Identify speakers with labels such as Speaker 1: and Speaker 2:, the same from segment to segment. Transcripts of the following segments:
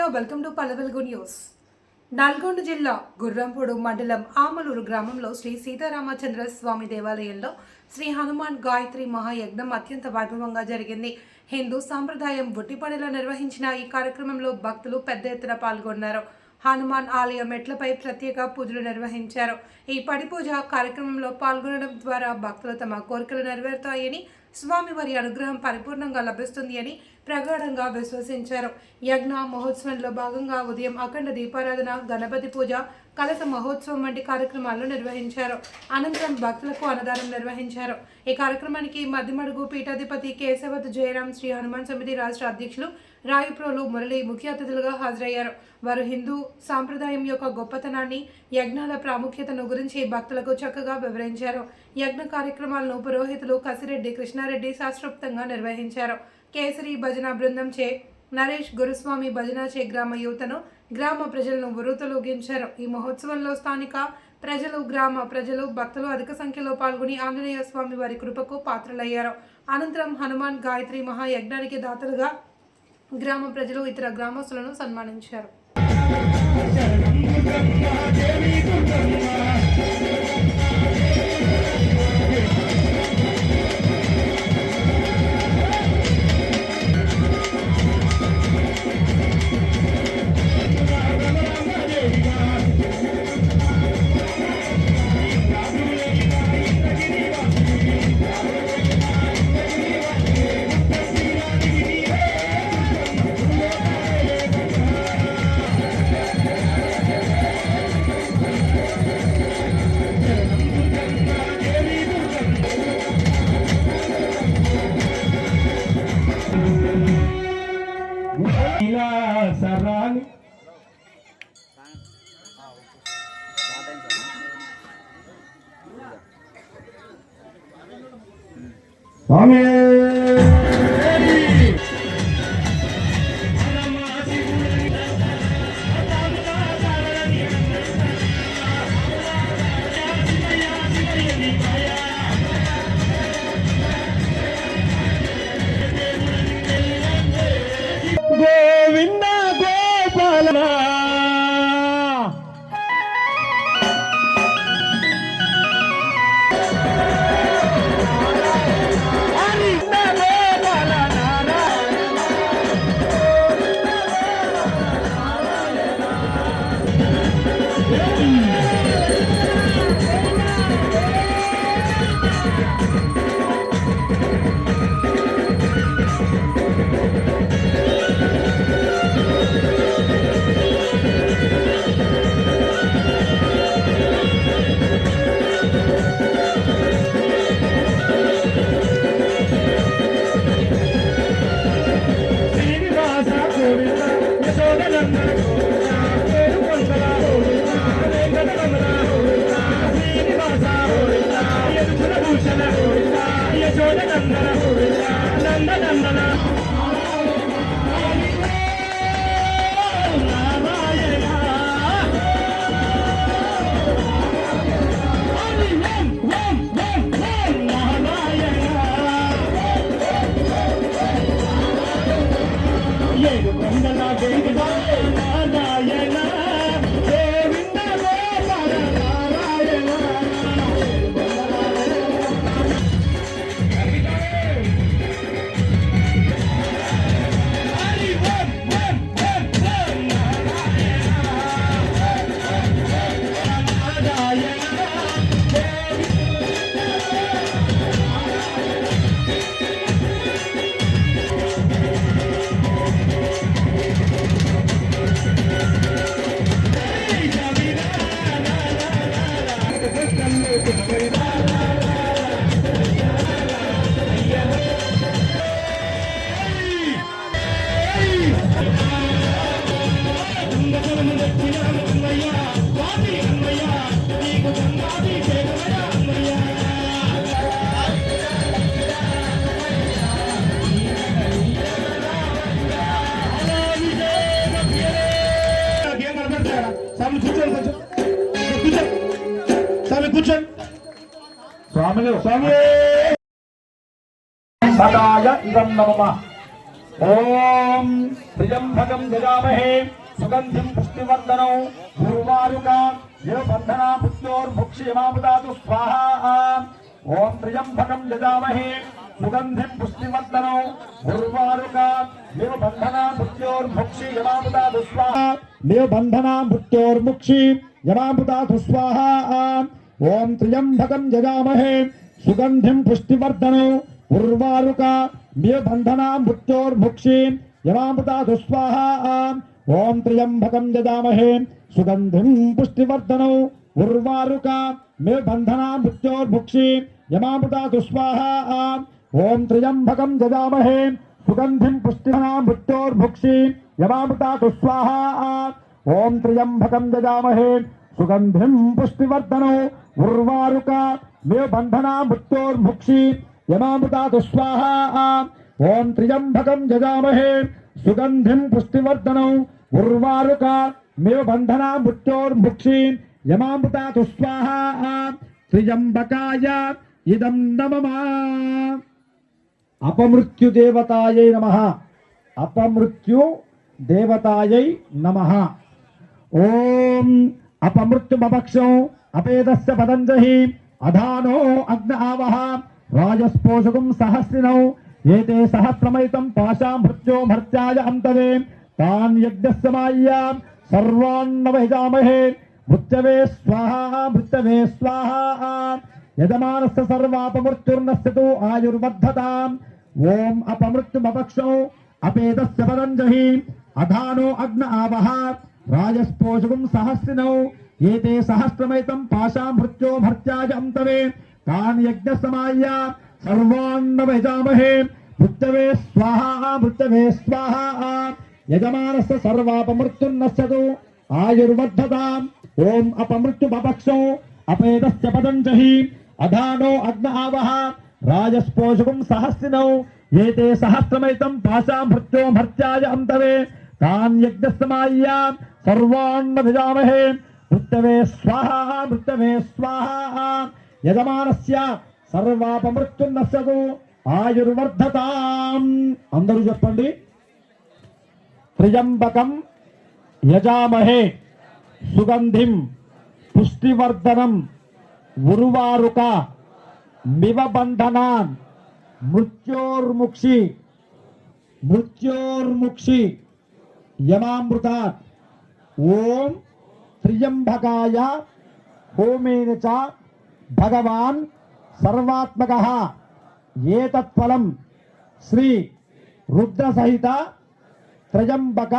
Speaker 1: నమస్తే welcome to Pallevelugu news. Nalgonda జిల్లా గుర్రంపూడు మండలం ఆమలూరు గ్రామంలో శ్రీ సీతారామచంద్ర స్వామి దేవాలయంలో శ్రీ హనుమాన్ గాయత్రి మహాయజ్ఞం అత్యంత వైభవంగా జరిగింది. హిందూ సాంప్రదాయం బుట్టిపడిలో నిర్వహించిన ఈ కార్యక్రమంలో భక్తులు పెద్ద ఎత్తున పాల్గొన్నారు. హనుమాన్ ఆలయ మెట్లపై ప్రత్యేక పూజలు నిర్వహించారు. ఈ పడి పూజ కార్యక్రమంలో పాల్గొనడం ద్వారా భక్తులు తమ కోరికలు నెరవేరుతాయని స్వామివారి అనుగ్రహం పరిపూర్ణంగా లభిస్తుంది అని ప్రగాఢంగా విశ్వసించారు. యజ్ఞ మహోత్సవంలో భాగంగా ఉదయం అఖండ దీపారాధన గణపతి పూజ కలస మహోత్సవం వంటి కార్యక్రమాలను నిర్వహించారు. అనంతరం భక్తులకు అన్నదానం నిర్వహించారు. ఈ కార్యక్రమానికి మధ్యమడుగు పీఠాధిపతి కేశవత్ జయరాం శ్రీ హనుమాన్ సమితి రాష్ట్ర అధ్యక్షులు రాయప్రోలు మురళి ముఖ్య అతిథులుగా హాజరయ్యారు. వారు హిందూ సాంప్రదాయం యొక్క గొప్పతనాన్ని యజ్ఞాల ప్రాముఖ్యతను గురించి భక్తులకు చక్కగా వివరించారు. యజ్ఞ కార్యక్రమాలను పురోహితులు కసిరెడ్డి కృష్ణారెడ్డి శాస్త్రోక్తంగా నిర్వహించారు. కేసరి భజన బృందం చే నరేష్ గురుస్వామి భజన చే గ్రామ యువతను గ్రామ ప్రజలను ఉరుతలూగించారు ఈ మహోత్సవంలో స్థానిక ప్రజలు గ్రామ ప్రజలు భక్తులు అధిక సంఖ్యలో పాల్గొని ఆంజనేయ స్వామి వారి కృపకు పాత్రలయ్యారు. అనంతరం హనుమాన్ గాయత్రి మహాయజ్ఞానికి దాతలుగా గ్రామ ప్రజలు ఇతర గ్రామస్తులను సన్మానించారు.
Speaker 2: స్వామి! Thank you. सदाय इदं नमः। ॐ
Speaker 3: त्रिजम्भकं यजामहे सुगन्धिं पुष्टिवर्धनौ। भूमारुका यो बन्धना पुत्योर्भुक्षिमापदातु स्वाहा। ॐ त्रिजम्भकं यजामहे सुगन्धिं पुष्टिवर्धनौ। भूर्वारुका निव बन्धना भृत्योर्मुक्षि यमापदातु स्वाहा। निव बन्धना भृत्योर्मुक्षि यमापदातु स्वाहा। ओम त्र्यंबकम जगामहे सुगंधिम पुष्टिवर्धन उर्वाका मे बंधना मृत्योर्भुक्षी यमामृता सुस्वाहा ओम त्र्यंबकम जगामहे सुगंधिम पुष्टिवर्धन, उर्वारुका मे बंधना मृत्योर्भुक्षी यमामृता सुस्वाहा ओम त्र्यंबकम जगामहे सुगंधिम पुष्टिना मृत्योर्भुक्षी यमामृता सुस्वाहा ओम त्र्यंबकम जगामहे सुगंधिम पुष्टिवर्धन उर्वारुका मेव बंधना मुक्तोर्मुक्षी यमामृता दुस्वाहा। ओम त्रिजंभकम जजामहे सुगंधिम पुष्टिवर्धन उर्वारुका मेव बंधना मुक्तोर्मुक्षी यमामृता दुस्वाहा। त्रिजंबकाय इदम नममा अपमृत्यु देवतायै नमः। अपमृत्यु देवतायै नमः। ओम అపమృత్యుమపక్షం అపేదస్య పదంజహి అధానో అగ్న ఆవహ రాజస్పోషకం సహస్రినౌ ఏతే సహ ప్రమైతం పాశా మృత్యో మర్త్యాయ అంతరే తాన్ యజ్ఞస్య మాయ్యా సర్వాన్నవహిజామహే మృత్యవే స్వాహ మృత్యవే స్వాహ. యజమానస్య సర్వాపమృత్యుర్నస్య తు ఆయుర్వర్ధతాం. ఓం అపమృత్యుమపక్షౌ అపేదస్య పదంజహి అధానో అగ్న ఆవహ రాజస్పోషకం సహస్రినౌ. ఏతే సహస్రమైతం పాశా మృత్యో భర్త్యాయ అంతవే. తాన్ యజ్ఞసమాయ్య సర్వాన్నవజామహే మృత్యవే స్వాహా మృత్యవే స్వాహా. యజమానస్య సర్వాపమృత్యున్నస్యతు. ఆయుర్వర్ధతాం. ఓం అపమృత్యుమపక్షౌ అపేదస్య పదంజహి. అధానో అగ్న ఆవహ. రాజస్పోషకం సహస్రినౌ. ఏతే సహస్రమైతం పాశా మృత్యో భర్త్యాయ అంతవే. తాన్ యజ్ఞసమాయ్య సర్వాన్న విజామహే మృత్యవే స్వాహా మృత్యవే స్వాహా. యజమానస్య సర్వాపమృత్యున్నస్యకు ఆయుర్వర్ధతాం. అందరూ చెప్పండి. త్రియంబకం యజామహే సుగంధిం పుష్టివర్ధనం ఉరువారుక మివబంధనాన్ మృత్యోర్ముక్షి మృత్యోర్ముక్షి యమామృతాత్ ఓం త్రియంబకాయ హోమేన చ భగవాన్ సర్వాత్మక. ఏతత్ఫలం శ్రీ రుద్రసహిత త్రయంబక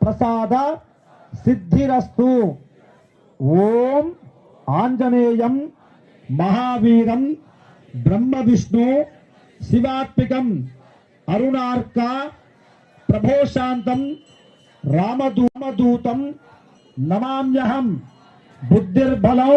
Speaker 3: ప్రసాద సిద్ధిరస్తు. ఓం Anjaneyam మహావీరం Brahma Vishnu శివాత్మికం అరుణార్క ప్రభోశాంతం रामदूतम नमाम्यहम। बुद्धिर्बलौ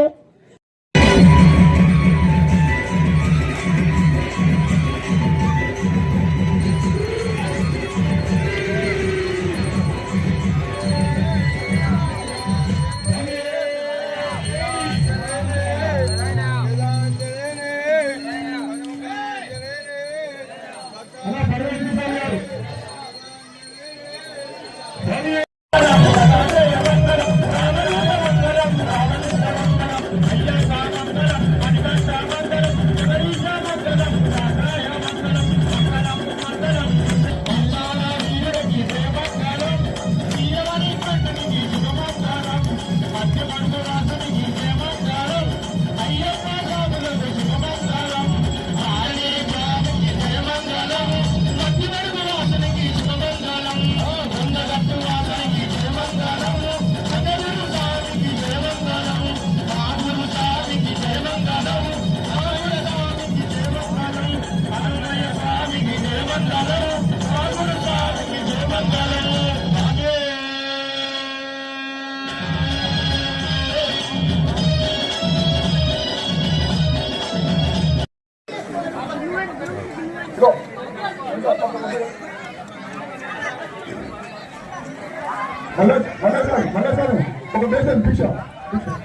Speaker 3: Mangasan, Mangasan, for the Mason picture. picture.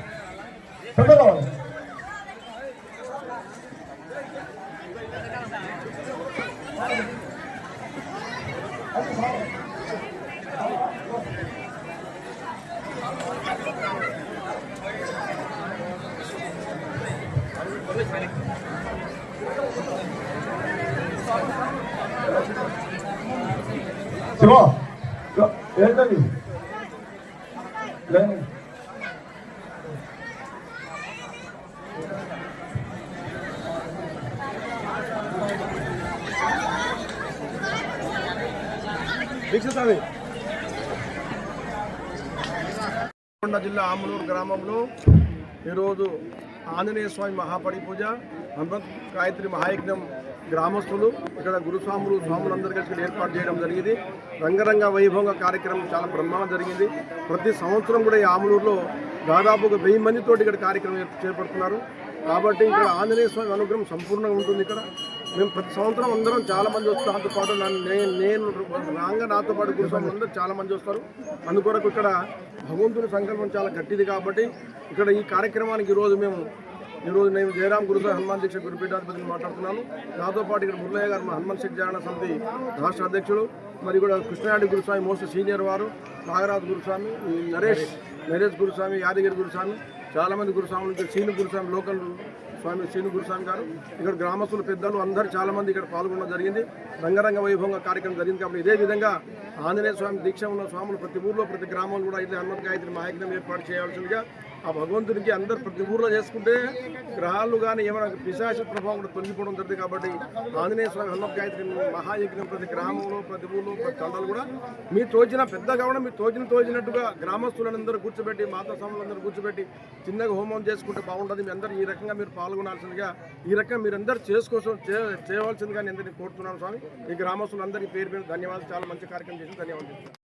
Speaker 3: Mangasan. Thank you. Shiva ఏంటది?
Speaker 4: నల్గొండ జిల్లా ఆమలూరు గ్రామంలో ఈరోజు ఆంజనేయ స్వామి మహాపడి పూజ హనుమంత్ గాయత్రి మహాయజ్ఞం గ్రామస్తులు ఇక్కడ గురుస్వాములు స్వాములందరూ కలిసి ఏర్పాటు చేయడం జరిగింది. రంగరంగ వైభవంగా కార్యక్రమం చాలా బ్రహ్మాండం జరిగింది. ప్రతి సంవత్సరం కూడా ఈ ఆమలూరులో దాదాపు ఒక వెయ్యి మందితోటి ఇక్కడ కార్యక్రమం చేపడుతున్నారు. కాబట్టి ఇక్కడ ఆంజనేయ స్వామి అనుగ్రహం సంపూర్ణంగా ఉంటుంది ఇక్కడ. మేము ప్రతి సంవత్సరం అందరం చాలామంది వస్తారు పాటు నన్ను నేను నేను రాగా నాతో పాటు గురుస్వామి అందరూ చాలా మంది వస్తారు. అందుకొరకు ఇక్కడ భగవంతుని సంకల్పం చాలా గట్టిది కాబట్టి ఇక్కడ ఈ కార్యక్రమానికి ఈరోజు మేము ఈరోజు నేను జయరామ్ గురుజ హనుమాన్ దీక్ష గురుపీఠాధిపతిని మాట్లాడుతున్నాను. నాతో పాటు ఇక్కడ మురళయ్య గారు మా హనుమాన్ శక్తి జాగరణ సమితి రాష్ట్ర అధ్యక్షుడు మరి కూడా కృష్ణారెడ్డి గురుస్వామి మోస్ట్ సీనియర్ వారు నాగరాజు గురుస్వామి నరేష్ నరేష్ గురుస్వామి యాదగిరి గురుస్వామి చాలామంది గురుస్వామి గురుస్వాములు ఇక్కడ శ్రీను గురుస్వామి లోకల్ స్వామి శ్రీను గురుస్వామి గారు ఇక్కడ గ్రామస్తులు పెద్దలు అందరూ చాలా మంది ఇక్కడ పాల్గొనడం జరిగింది. రంగరంగ వైభవంగా కార్యక్రమం జరిగింది కాబట్టి ఇదే విధంగా ఆంజనేయ స్వామి దీక్ష ఉన్న స్వాములు ప్రతి ఊర్లో ప్రతి గ్రామంలో కూడా ఇదే హనుమత్ గాయత్రి మహాయజ్ఞం ఏర్పాటు చేయాల్సిందిగా ఆ భగవంతునికి అందరు ప్రతి ఊర్లో చేసుకుంటే గ్రహాలు కానీ ఏమైనా పిశాచ ప్రభావం కూడా తొలగిపోవడం జరుగుతుంది కాబట్టి ఆంజనేయ స్వామి హనుమత్ గాయత్రి మహాయజ్ఞం ప్రతి గ్రామంలో ప్రతి ఊర్లో ప్రతి తండాలు కూడా మీ తోచిన పెద్దగా కూడా మీ తోచిన తోచినట్టుగా గ్రామస్తులందరూ కూర్చోబెట్టి మాతా స్వాములందరూ కూర్చోబెట్టి చిన్నగా హోమం చేసుకుంటే బాగుంటుంది. మీ అందరూ ఈ రకంగా మీరు పాల్గొనాల్సిందిగా ఈ రకంగా మీరు అందరూ చేసుకోసం చే- చేయవలసిందిగా నేను కోరుతున్నాను స్వామి. ఈ గ్రామస్తులందరికీ పేరు పేరు ధన్యవాదాలు. చాలా మంచి కార్యక్రమం చేసి ధన్యవాదాలు.